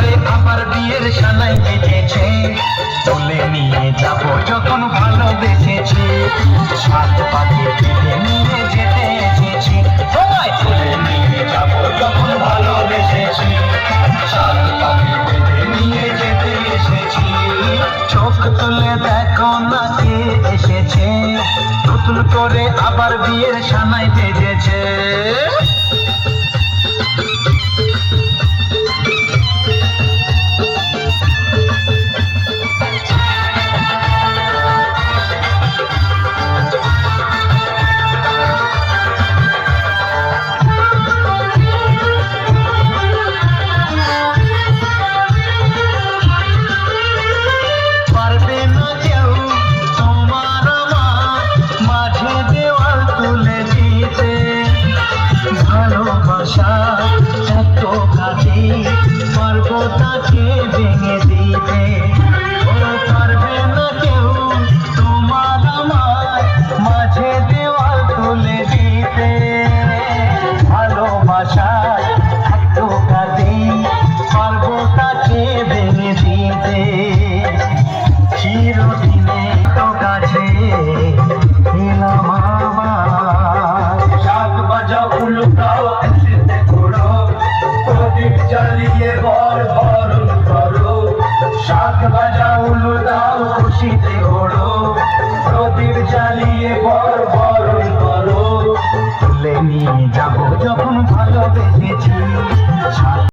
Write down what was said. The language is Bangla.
করে আবার বিয়ের সানাই বেজেছে তুলে নিয়ে যাব যখন ভালোবেসেছি। সাত পাখি পেটে নিয়ে যেতে এসেছি। তোমায় তুলে নিয়ে যাব যখন ভালোবেসেছি। সাত পাখি পেটে নিয়ে যেতে এসেছি। চোখ তুলে দেখো না কে এসেছে। নতুন করে আবার বিয়ের সানাই বেজেছে ভেঙে দিতে ও পারবে যাব যখন ভালোবেসেছি।